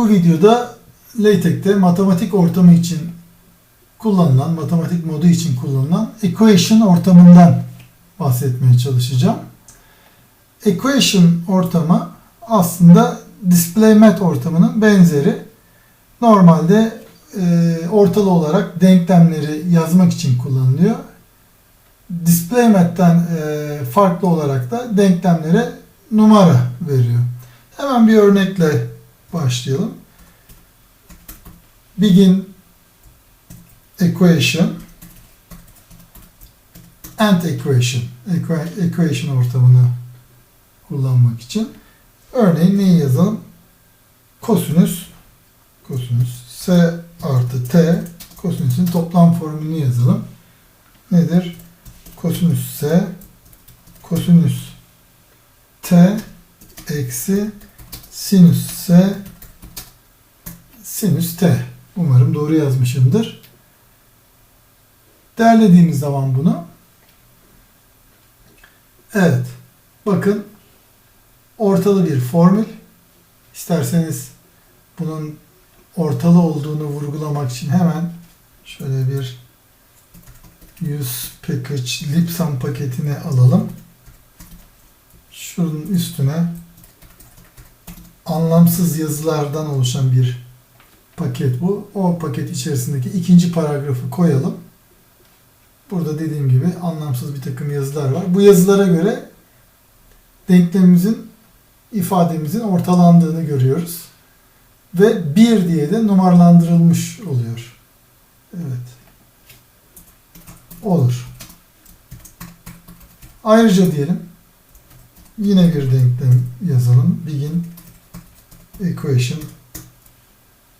Bu videoda LaTeX'te matematik ortamı için kullanılan, matematik modu için kullanılan equation ortamından bahsetmeye çalışacağım. Equation ortamı aslında DisplayMat ortamının benzeri. Normalde e, ortalı olarak denklemleri yazmak için kullanılıyor. DisplayMat'ten e, farklı olarak da denklemlere numara veriyor. Hemen bir örnekle başlayalım. Begin equation and equation Equa- equation ortamını kullanmak için örneğin neyi yazalım? Kosinüs kosinüs s artı t kosinüsün toplam formülünü yazalım. Nedir? Kosinüs s kosinüs t eksi sinüs s sinüs t. Umarım doğru yazmışımdır. Derlediğimiz zaman bunu evet bakın ortalı bir formül. İsterseniz bunun ortalı olduğunu vurgulamak için hemen şöyle bir use package lipsum paketini alalım. Şunun üstüne anlamsız yazılardan oluşan bir paket bu. O paket içerisindeki ikinci paragrafı koyalım. Burada dediğim gibi anlamsız bir takım yazılar var. Bu yazılara göre denklemimizin ifademizin ortalandığını görüyoruz. Ve 1 diye de numaralandırılmış oluyor. Evet. Olur. Ayrıca diyelim yine bir denklem yazalım. Begin equation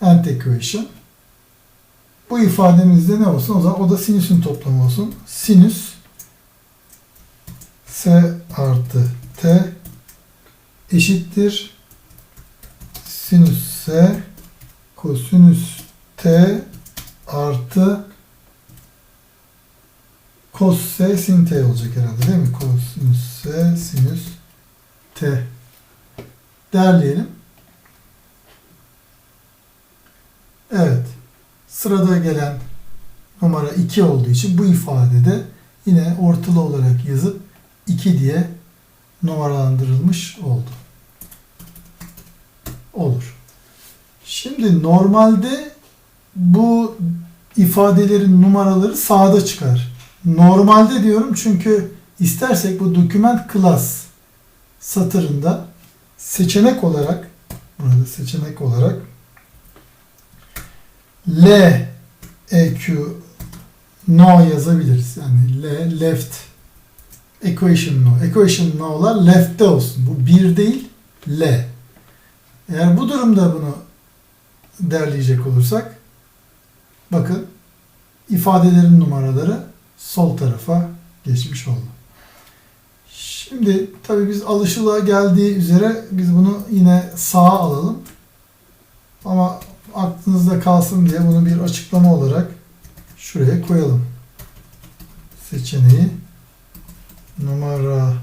and equation. Bu ifademizde ne olsun? O zaman o da sinüsün toplamı olsun. Sinüs s artı t eşittir sinüs s kosinüs t artı cos s sin t olacak herhalde değil mi? Kosinüs s sinüs t. Derleyelim. Evet. Sırada gelen numara 2 olduğu için bu ifadede yine ortalı olarak yazıp 2 diye numaralandırılmış oldu. Olur. Şimdi normalde bu ifadelerin numaraları sağda çıkar. Normalde diyorum çünkü istersek bu document class satırında seçenek olarak burada seçenek olarak L EQ no yazabiliriz. Yani L left equation no. Equation no'lar left'te olsun. Bu bir değil L. Eğer bu durumda bunu derleyecek olursak bakın ifadelerin numaraları sol tarafa geçmiş oldu. Şimdi tabii biz alışıla geldiği üzere biz bunu yine sağa alalım. Ama aklınızda kalsın diye bunu bir açıklama olarak şuraya koyalım. Seçeneği numaraları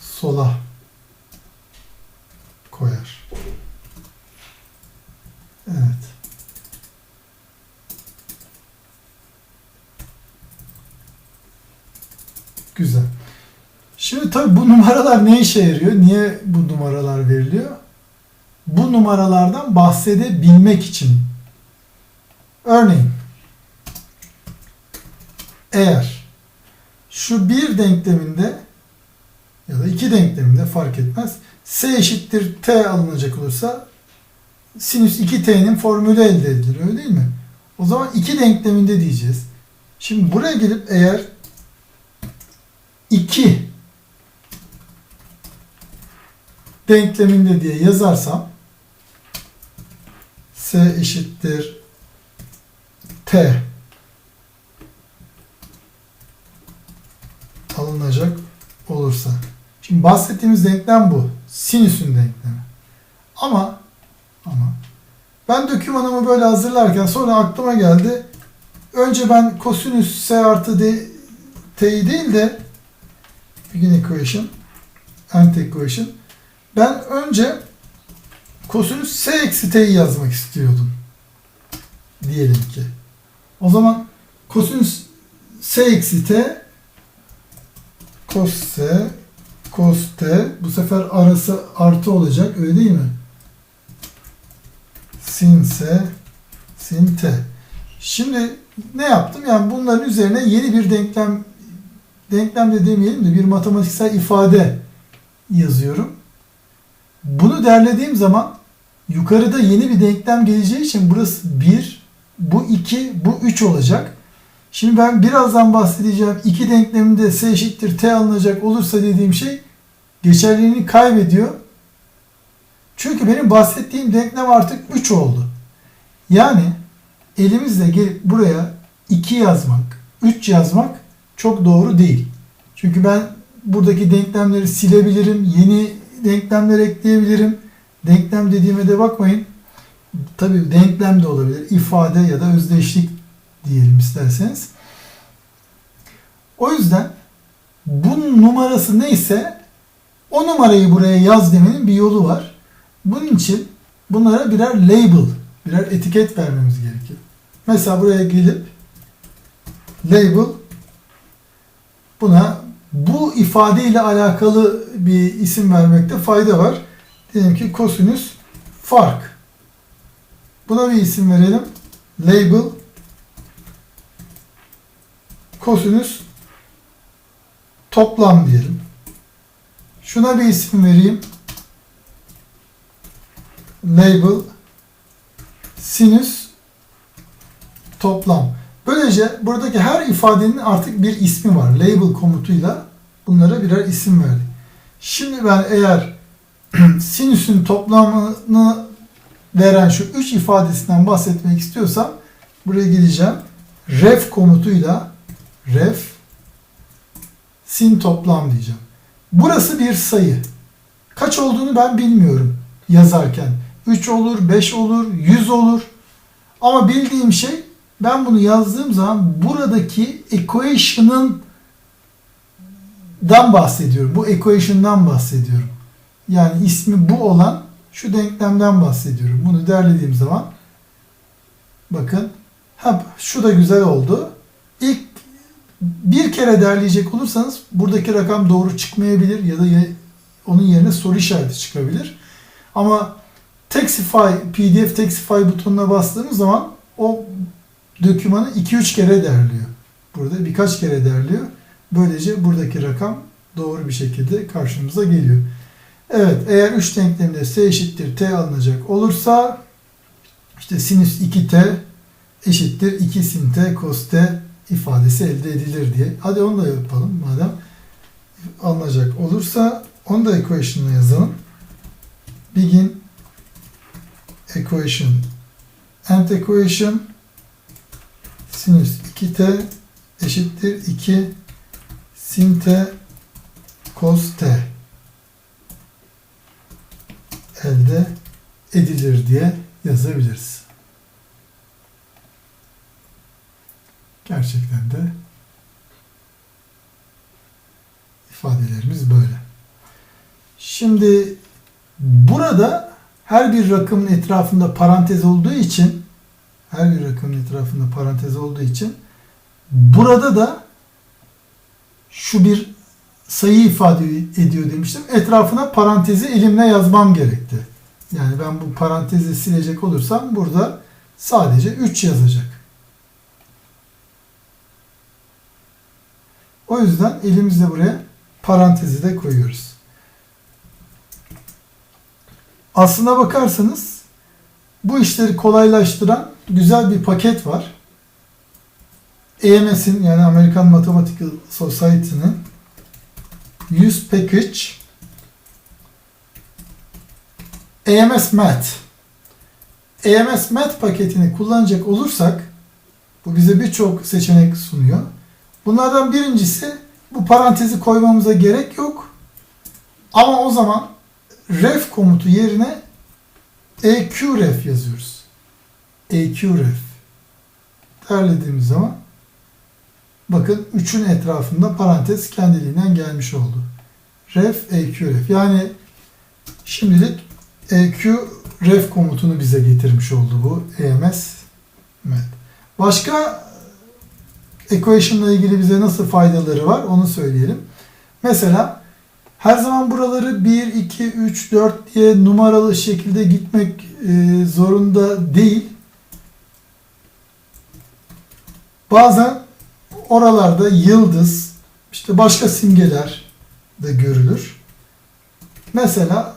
sola koyar. Evet. Güzel. Şimdi tabii bu numaralar ne işe yarıyor? Niye bu numaralar veriliyor? Bu numaralardan bahsedebilmek için. Örneğin eğer şu bir denkleminde ya da iki denkleminde fark etmez. S eşittir T alınacak olursa sinüs 2T'nin formülü elde edilir öyle değil mi? O zaman iki denkleminde diyeceğiz. Şimdi buraya gelip eğer 2 denkleminde diye yazarsam S eşittir T alınacak olursa. Şimdi bahsettiğimiz denklem bu. Sinüsün denklemi. Ama ama ben dokümanımı böyle hazırlarken sonra aklıma geldi. Önce ben kosinüs S artı D, T'yi değil de begin equation and equation Ben önce kosinüs s eksi t'yi yazmak istiyordum. Diyelim ki. O zaman kosinüs s eksi t cos s cos t bu sefer arası artı olacak öyle değil mi? Sin s sin t. Şimdi ne yaptım? Yani bunların üzerine yeni bir denklem denklem de demeyelim de bir matematiksel ifade yazıyorum. Bunu derlediğim zaman yukarıda yeni bir denklem geleceği için burası 1, bu 2, bu 3 olacak. Şimdi ben birazdan bahsedeceğim iki denkleminde s eşittir t alınacak olursa dediğim şey geçerliliğini kaybediyor. Çünkü benim bahsettiğim denklem artık 3 oldu. Yani elimizle gelip buraya 2 yazmak, 3 yazmak çok doğru değil. Çünkü ben buradaki denklemleri silebilirim, yeni denklemler ekleyebilirim. Denklem dediğime de bakmayın. Tabii denklem de olabilir, ifade ya da özdeşlik diyelim isterseniz. O yüzden bunun numarası neyse o numarayı buraya yaz demenin bir yolu var. Bunun için bunlara birer label, birer etiket vermemiz gerekiyor. Mesela buraya gelip label buna bu ifade ile alakalı bir isim vermekte fayda var. Diyelim ki kosinüs fark. Buna bir isim verelim. Label kosinüs toplam diyelim. Şuna bir isim vereyim. Label sinüs toplam. Böylece buradaki her ifadenin artık bir ismi var. Label komutuyla bunlara birer isim verdik. Şimdi ben eğer sinüsün toplamını veren şu üç ifadesinden bahsetmek istiyorsam buraya gideceğim. Ref komutuyla ref sin toplam diyeceğim. Burası bir sayı. Kaç olduğunu ben bilmiyorum yazarken. 3 olur, 5 olur, 100 olur. Ama bildiğim şey ben bunu yazdığım zaman buradaki equation'ın dan bahsediyorum. Bu equation'dan bahsediyorum. Yani ismi bu olan şu denklemden bahsediyorum. Bunu derlediğim zaman bakın ha, şu da güzel oldu. İlk bir kere derleyecek olursanız buradaki rakam doğru çıkmayabilir ya da onun yerine soru işareti çıkabilir. Ama Texify, PDF Texify butonuna bastığımız zaman o dokümanı 2-3 kere derliyor. Burada birkaç kere derliyor. Böylece buradaki rakam doğru bir şekilde karşımıza geliyor. Evet eğer 3 denklemde s eşittir t alınacak olursa işte sinüs 2t eşittir 2 sin t cos t ifadesi elde edilir diye. Hadi onu da yapalım madem alınacak olursa onu da equation'la yazalım. Begin equation and equation sinüs 2t eşittir 2 sin t cos t elde edilir diye yazabiliriz. Gerçekten de ifadelerimiz böyle. Şimdi burada her bir rakamın etrafında parantez olduğu için her bir rakamın etrafında parantez olduğu için burada da şu bir sayı ifade ediyor demiştim. Etrafına parantezi elimle yazmam gerekti. Yani ben bu parantezi silecek olursam burada sadece 3 yazacak. O yüzden elimizle buraya parantezi de koyuyoruz. Aslına bakarsanız bu işleri kolaylaştıran güzel bir paket var. AMS'in yani American Mathematical Society'nin Use Package AMS Math AMS Math paketini kullanacak olursak bu bize birçok seçenek sunuyor. Bunlardan birincisi bu parantezi koymamıza gerek yok. Ama o zaman ref komutu yerine eqref yazıyoruz. Eqref derlediğimiz zaman bakın 3'ün etrafında parantez kendiliğinden gelmiş oldu. Ref eqref yani Şimdilik EQ ref komutunu bize getirmiş oldu bu EMS met. Başka equation ile ilgili bize nasıl faydaları var onu söyleyelim. Mesela her zaman buraları 1, 2, 3, 4 diye numaralı şekilde gitmek e, zorunda değil. Bazen oralarda yıldız, işte başka simgeler de görülür. Mesela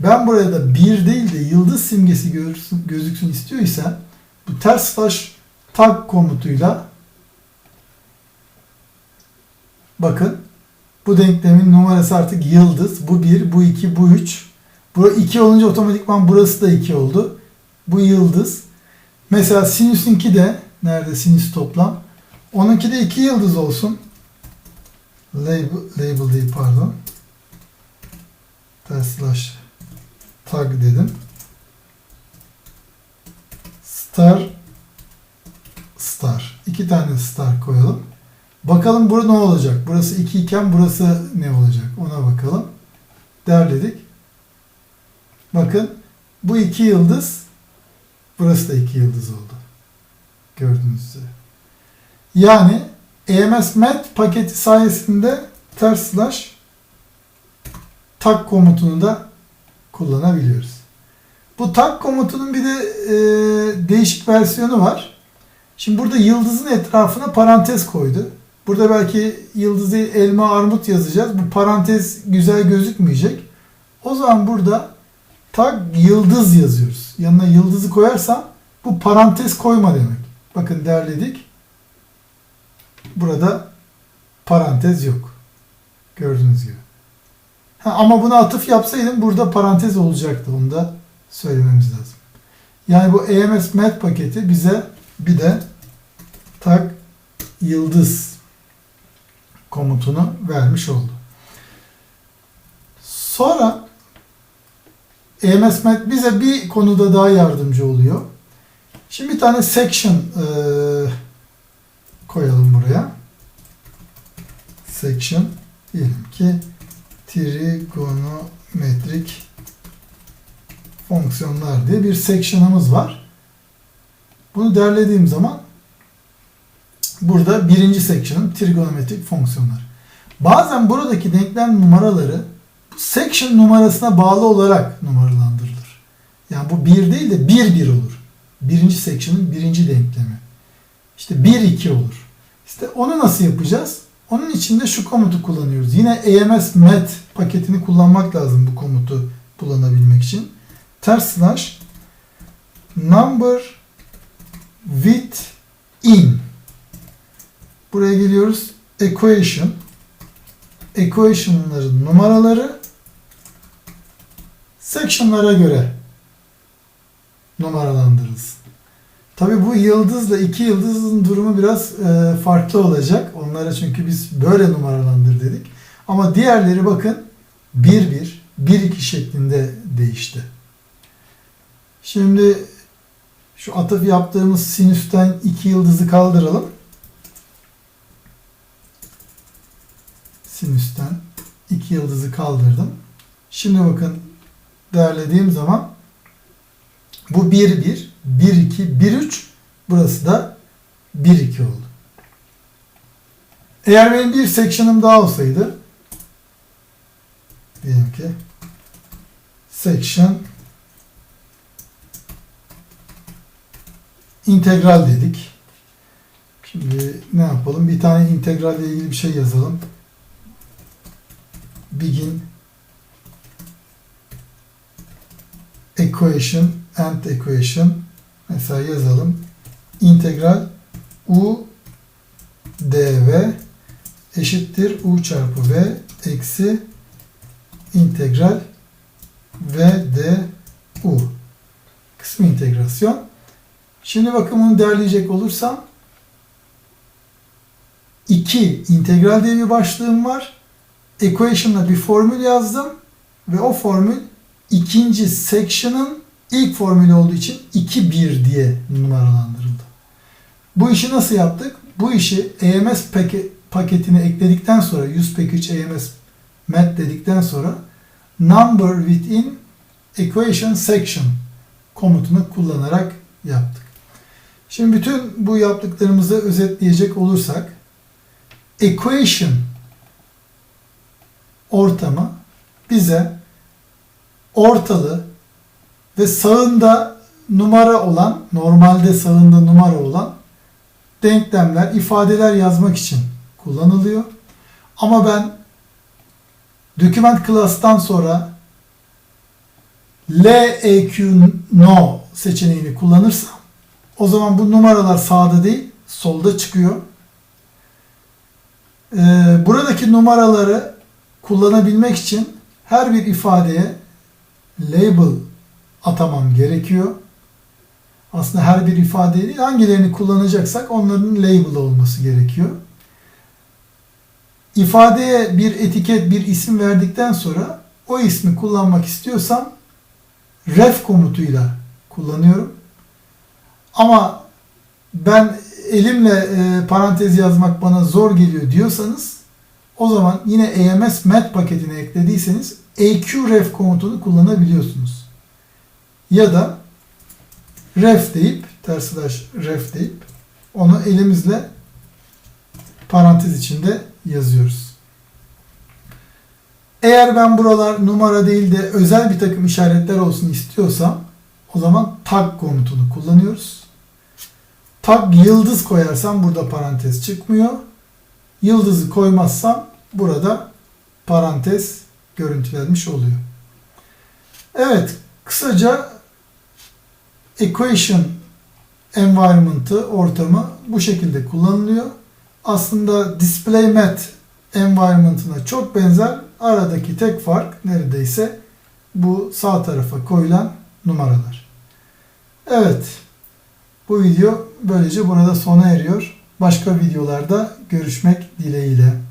ben buraya da bir değil de yıldız simgesi görsün, gözüksün istiyorsam bu ters slash tag komutuyla bakın bu denklemin numarası artık yıldız. Bu 1, bu 2, bu 3. Bu 2 olunca otomatikman burası da 2 oldu. Bu yıldız. Mesela sinüsünki de nerede sinüs toplam? Onunki de 2 yıldız olsun. Label, label değil pardon. Ters slash tag dedim. Star star. İki tane star koyalım. Bakalım burada ne olacak? Burası 2 iken burası ne olacak? Ona bakalım. Derledik. Bakın bu iki yıldız burası da iki yıldız oldu. Gördüğünüz üzere. Yani EMS Met paketi sayesinde ters slash tag komutunu da kullanabiliyoruz. Bu tag komutunun bir de e, değişik versiyonu var. Şimdi burada yıldızın etrafına parantez koydu. Burada belki yıldızı elma armut yazacağız. Bu parantez güzel gözükmeyecek. O zaman burada tag yıldız yazıyoruz. Yanına yıldızı koyarsam bu parantez koyma demek. Bakın derledik. Burada parantez yok. Gördüğünüz gibi. Ha, ama buna atıf yapsaydım burada parantez olacaktı. Onu da söylememiz lazım. Yani bu EMS Met paketi bize bir de tag yıldız komutunu vermiş oldu. Sonra EMS Met bize bir konuda daha yardımcı oluyor. Şimdi bir tane section e, koyalım buraya. Section diyelim ki trigonometrik fonksiyonlar diye bir section'ımız var. Bunu derlediğim zaman burada birinci section'ın trigonometrik fonksiyonlar. Bazen buradaki denklem numaraları section numarasına bağlı olarak numaralandırılır. Yani bu 1 değil de 1 1 olur. Birinci section'ın birinci denklemi. İşte 1 2 olur. İşte onu nasıl yapacağız? Onun için de şu komutu kullanıyoruz. Yine EMS met paketini kullanmak lazım bu komutu kullanabilmek için. Ters slash number with in. Buraya geliyoruz. Equation. Equation'ların numaraları section'lara göre numaralandırılsın. Tabi bu yıldızla iki yıldızın durumu biraz e, farklı olacak. Onlara çünkü biz böyle numaralandır dedik. Ama diğerleri bakın 1-1, 1-2 şeklinde değişti. Şimdi şu atıf yaptığımız sinüsten iki yıldızı kaldıralım. Sinüsten iki yıldızı kaldırdım. Şimdi bakın değerlediğim zaman bu 1-1, 1-2, 1-3 burası da 1-2 oldu. Eğer benim bir section'ım daha olsaydı diyelim ki section integral dedik. Şimdi ne yapalım? Bir tane integral ile ilgili bir şey yazalım. Begin equation and equation mesela yazalım. İntegral u dv eşittir u çarpı v eksi integral v d u kısmı integrasyon. Şimdi bakın bunu değerleyecek olursam 2 integral diye bir başlığım var. Equation'la bir formül yazdım ve o formül ikinci section'ın ilk formülü olduğu için 2-1 diye numaralandırıldı. Bu işi nasıl yaptık? Bu işi EMS paketine ekledikten sonra use package EMS met dedikten sonra number within equation section komutunu kullanarak yaptık. Şimdi bütün bu yaptıklarımızı özetleyecek olursak equation ortamı bize ortalı ve sağında numara olan, normalde sağında numara olan denklemler, ifadeler yazmak için kullanılıyor. Ama ben document class'tan sonra LEQ no seçeneğini kullanırsam o zaman bu numaralar sağda değil solda çıkıyor. Ee, buradaki numaraları kullanabilmek için her bir ifadeye label atamam gerekiyor. Aslında her bir ifadeye değil hangilerini kullanacaksak onların label olması gerekiyor. İfadeye bir etiket, bir isim verdikten sonra o ismi kullanmak istiyorsam ref komutuyla kullanıyorum. Ama ben elimle e, parantez yazmak bana zor geliyor diyorsanız o zaman yine EMS Mat paketine eklediyseniz AQRef komutunu kullanabiliyorsunuz. Ya da ref deyip ters slash ref deyip onu elimizle parantez içinde yazıyoruz. Eğer ben buralar numara değil de özel bir takım işaretler olsun istiyorsam o zaman tag komutunu kullanıyoruz. Tag yıldız koyarsam burada parantez çıkmıyor. Yıldızı koymazsam burada parantez görüntülenmiş oluyor. Evet, kısaca equation environment'ı, ortamı bu şekilde kullanılıyor. Aslında display mat environment'ına çok benzer. Aradaki tek fark neredeyse bu sağ tarafa koyulan numaralar. Evet. Bu video böylece burada sona eriyor. Başka videolarda görüşmek dileğiyle.